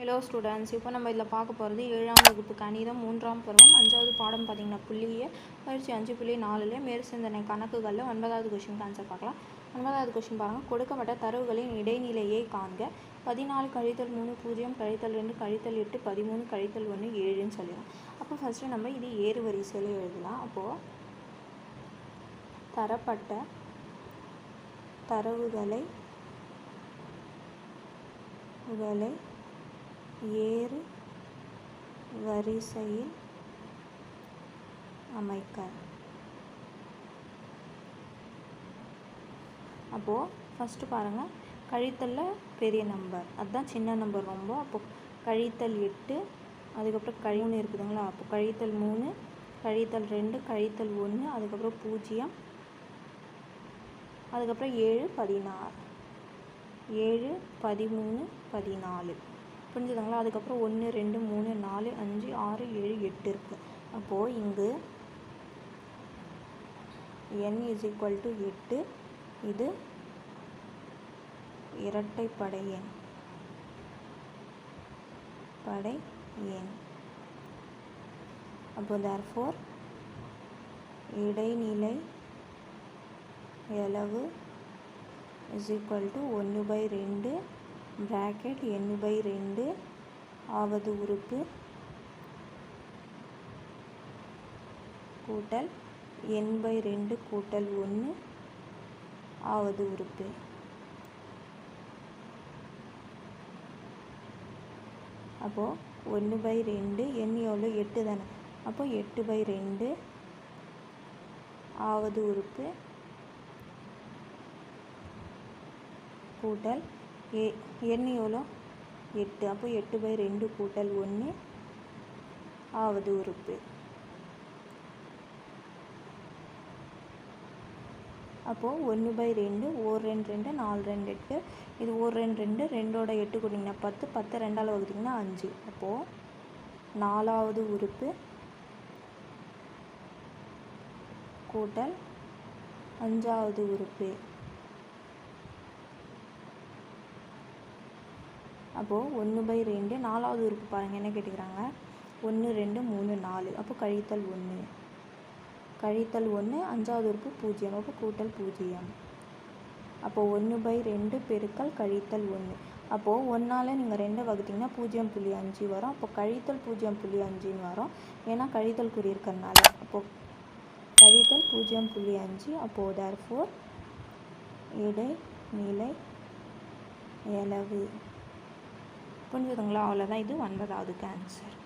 Hello students இப்போ நம்ம இதில் பார்க்க போகிறது ஏழாம் வகுப்பு கணிதம் மூன்றாம் பருவம் அஞ்சாவது பாடம் பார்த்தீங்கன்னா புள்ளிய பயிற்சி அஞ்சு புள்ளி நாலுல மேற்சிந்தனை கணக்குகளில் ஒன்பதாவது கொஷின் ஆன்சர் பார்க்கலாம். ஒன்பதாவது கொஷின் பாருங்கள் கொடுக்கப்பட்ட தரவுகளின் இடைநிலையை காண்க. பதினாலு கழித்தல் மூணு பூஜ்ஜியம் கழித்தல் ரெண்டு கழித்தல் எட்டு பதிமூணு கழித்தல் ஒன்று ஏழுன்னு சொல்லிடலாம். அப்போ ஃபஸ்ட்டு நம்ம இது ஏறு வரிசையில் எழுதலாம். அப்போது தரப்பட்ட தரவுகளை ஏறு வரிசையில் அமைக்க. அப்போது ஃபஸ்ட்டு பாருங்கள் கழித்தலில் பெரிய நம்பர் அதுதான் சின்ன நம்பர் ரொம்ப. அப்போது கழித்தல் எட்டு அதுக்கப்புறம் கழிவுன்னு இருக்குதுங்களா? அப்போ கழித்தல் மூணு கழித்தல் ரெண்டு கழித்தல் ஒன்று அதுக்கப்புறம் பூஜ்ஜியம். அதுக்கப்புறம் ஏழு பதினாறு. ஏழு பதிமூணு பதினாலு. புரிஞ்சுதுங்களா? அதுக்கப்புறம் ஒன்று ரெண்டு மூணு நாலு அஞ்சு ஆறு ஏழு எட்டு இருக்குது அப்போது இங்கு என் இஸ் ஈக்குவல் டு எட்டு. இது இரட்டைப்படை எண். படை எண். அப்போ தேர்ஃபோர் இடைநிலை எளவு இஸ் ஈக்குவல் டு ஒன்று பை ரெண்டு ப்ராக்கெட் எண்ணு பை ரெண்டு ஆவது உறுப்பு கூட்டல் எண் பை ரெண்டு கூட்டல் ஒன்று ஆவது உறுப்பு. அப்போது ஒன்று பை ரெண்டு எண் எவ்வளோ எட்டு தானே. அப்போ எட்டு பை ரெண்டு ஆவது உறுப்பு கூட்டல் ஏ எண் எவ்வளோ? எட்டு. அப்போ எட்டு பை ரெண்டு கூட்டல் ஒன்று. ஆவது உறுப்பு. அப்போது ஒன்று பை ரெண்டு ஓர் ரெண்டு ரெண்டு நாலு ரெண்டு எட்டு. இது ஓர் ரெண்டு ரெண்டு ரெண்டோட எட்டு கொடுத்தீங்கன்னா பத்து. பத்து ரெண்டால் வகுத்தீங்கன்னா அஞ்சு. அப்போது நாலாவது உறுப்பு கூட்டல் அஞ்சாவது உறுப்பு. அப்போது ஒன்று பை ரெண்டு நாலாவது உறுப்பு பாருங்கள் என்ன கேட்டுக்கிறாங்க? ஒன்று ரெண்டு மூணு நாலு. அப்போ கழித்தல் ஒன்று கழித்தல் ஒன்று அஞ்சாவது உறுப்பு பூஜ்ஜியம். அப்போ கூட்டல் பூஜ்ஜியம். அப்போது ஒன்று பை ரெண்டு பெருக்கல் கழித்தல் ஒன்று அப்போது ஒன்றால் நீங்கள் ரெண்டை வகுத்தீங்கன்னா பூஜ்ஜியம் புள்ளி அஞ்சு வரும். அப்போ கழித்தல் பூஜ்ஜியம் புள்ளி அஞ்சுன்னு வரும். ஏன்னா கழித்தல் குறி இருக்கிறதுனால. அப்போது கழித்தல் பூஜ்ஜியம் புள்ளி அஞ்சு. அப்போது தேர்ஃபோர் இடைநிலை எளவு புரிஞ்சுதுங்களா? அவ்வளோதான் இது ஒன்பதாவது ஆன்சர்